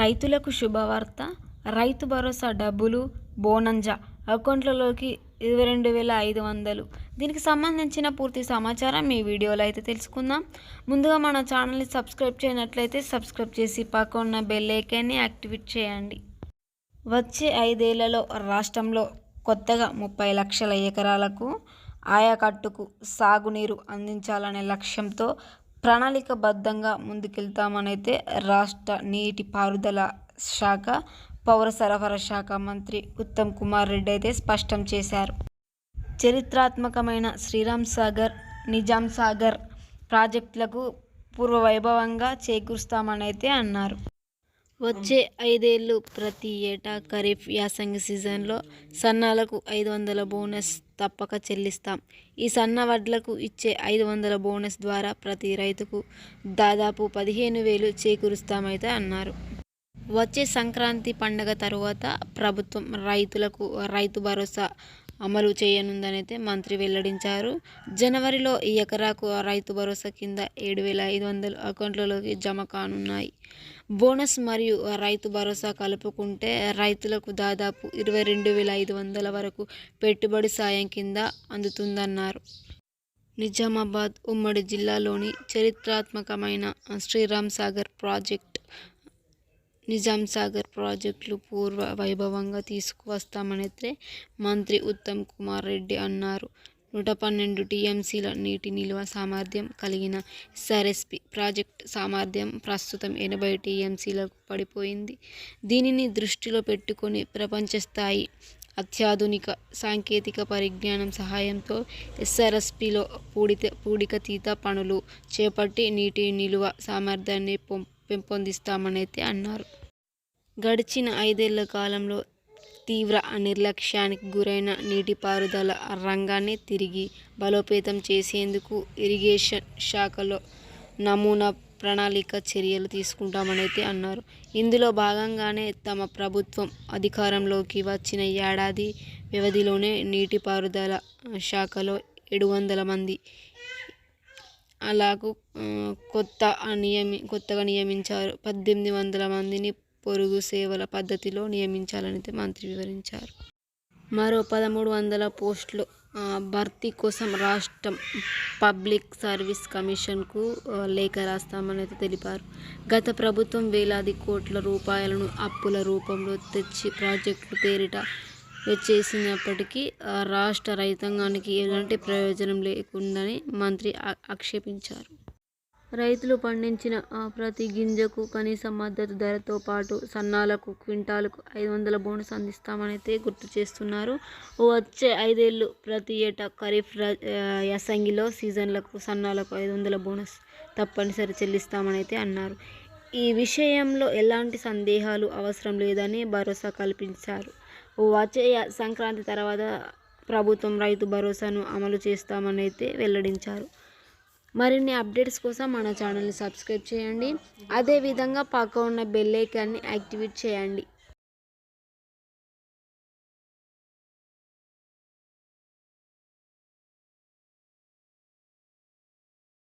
రైతులకు శుభవార్త. రైతు భరోసా డబ్బులు బోనంజా అకౌంట్లలోకి ఇరవై రెండు వేల ఐదు వందలు. దీనికి సంబంధించిన పూర్తి సమాచారం ఈ వీడియోలో అయితే తెలుసుకుందాం. ముందుగా మన ఛానల్ని సబ్స్క్రైబ్ చేయనట్లయితే సబ్స్క్రైబ్ చేసి పక్కన బెల్ ఐకాన్ని యాక్టివేట్ చేయండి. వచ్చే ఐదేళ్ళలో రాష్ట్రంలో కొత్తగా ముప్పై లక్షల ఎకరాలకు ఆయకట్టుకు సాగునీరు అందించాలనే లక్ష్యంతో ప్రణాళికబద్ధంగా ముందుకెళ్తామనైతే రాష్ట్ర నీటి పారుదల శాఖ పౌర సరఫరా శాఖ మంత్రి ఉత్తమ్ కుమార్ రెడ్డి అయితే స్పష్టం చేశారు. చరిత్రాత్మకమైన శ్రీరామ్ సాగర్ నిజాం సాగర్ ప్రాజెక్టులకు పూర్వ వైభవంగా చేకూరుస్తామనైతే అన్నారు. వచ్చే ఐదేళ్ళు ప్రతి ఏటా ఖరీఫ్ యాసంగి సీజన్లో సన్నాలకు ఐదు వందల బోనస్ తప్పక చెల్లిస్తాం. ఈ సన్న వడ్లకు ఇచ్చే ఐదు వందల బోనస్ ద్వారా ప్రతి రైతుకు దాదాపు పదిహేను వేలు చేకూరుస్తామైతే అన్నారు. వచ్చే సంక్రాంతి పండగ తరువాత ప్రభుత్వం రైతులకు రైతు భరోసా అమలు చేయనుందనైతే మంత్రి వెల్లడించారు. జనవరిలో ఈ ఎకరాకు రైతు భరోసా కింద ఏడు వేల ఐదు వందలు అకౌంట్లలోకి జమ కానున్నాయి. బోనస్ మరియు రైతు భరోసా కలుపుకుంటే రైతులకు దాదాపు ఇరవై రెండు వేల ఐదు వందల వరకు పెట్టుబడి సాయం కింద అందుతుందన్నారు. నిజామాబాద్ ఉమ్మడి జిల్లాలోని చరిత్రాత్మకమైన శ్రీరామ్ సాగర్ ప్రాజెక్ట్ నిజాం సాగర్ ప్రాజెక్టులు పూర్వ వైభవంగా తీసుకువస్తామనైతే మంత్రి ఉత్తమ్ కుమార్ రెడ్డి అన్నారు. నూట పన్నెండు టీఎంసీల నీటి నిల్వ సామర్థ్యం కలిగిన ఎస్ఆర్ఎస్పి ప్రాజెక్ట్ సామర్థ్యం ప్రస్తుతం ఎనభై టీఎంసీలకు పడిపోయింది. దీనిని దృష్టిలో పెట్టుకొని ప్రపంచ స్థాయి అత్యాధునిక సాంకేతిక పరిజ్ఞానం సహాయంతో ఎస్ఆర్ఎస్పిలో పూడిత పూడికతీత పనులు చేపట్టి నీటి నిలువ సామర్థ్యాన్ని పెంపొందిస్తామనైతే అన్నారు. గడిచిన ఐదేళ్ళ కాలంలో తీవ్ర నిర్లక్ష్యానికి గురైన నీటిపారుదల రంగాన్ని తిరిగి బలోపేతం చేసేందుకు ఇరిగేషన్ శాఖలో నమూనా ప్రణాళిక చర్యలు తీసుకుంటామనైతే అన్నారు. ఇందులో భాగంగానే తమ ప్రభుత్వం అధికారంలోకి వచ్చిన ఏడాది వ్యవధిలోనే నీటిపారుదల శాఖలో ఏడు వందల మంది అలాగూ కొత్త నియమి కొత్తగా నియమించారు. పద్దెనిమిది వందల మందిని పొరుగు సేవల పద్ధతిలో నియమించాలని మంత్రి వివరించారు. మరో పదమూడు వందల పోస్టులు భర్తీ కోసం రాష్ట్రం పబ్లిక్ సర్వీస్ కమిషన్కు లేఖ రాస్తామని అయితే తెలిపారు. గత ప్రభుత్వం వేలాది కోట్ల రూపాయలను అప్పుల రూపంలో తెచ్చి ప్రాజెక్టు పేరిట చేసినప్పటికీ రాష్ట్ర రైతాంగానికి ఎలాంటి ప్రయోజనం లేకుందని మంత్రి ఆక్షేపించారు. రైతులు పండించిన ప్రతి గింజకు కనీస మద్దతు ధరతో పాటు సన్నాలకు క్వింటాలకు ఐదు వందల బోనస్ అందిస్తామనైతే గుర్తు చేస్తున్నారు. వచ్చే ఐదేళ్ళు ప్రతి ఏటా ఖరీఫ్ యాసంగిలో సీజన్లకు సన్నాలకు ఐదు వందల బోనస్ తప్పనిసరి చెల్లిస్తామని అయితే అన్నారు. ఈ విషయంలో ఎలాంటి సందేహాలు అవసరం లేదని భరోసా కల్పించారు. వచ్చే సంక్రాంతి తర్వాత ప్రభుత్వం రైతు భరోసాను అమలు చేస్తామనైతే వెల్లడించారు. మరిన్ని అప్డేట్స్ కోసం మన ఛానల్ని సబ్స్క్రైబ్ చేయండి. అదేవిధంగా పక్క ఉన్న బెల్ ఐకాన్ని యాక్టివేట్ చేయండి.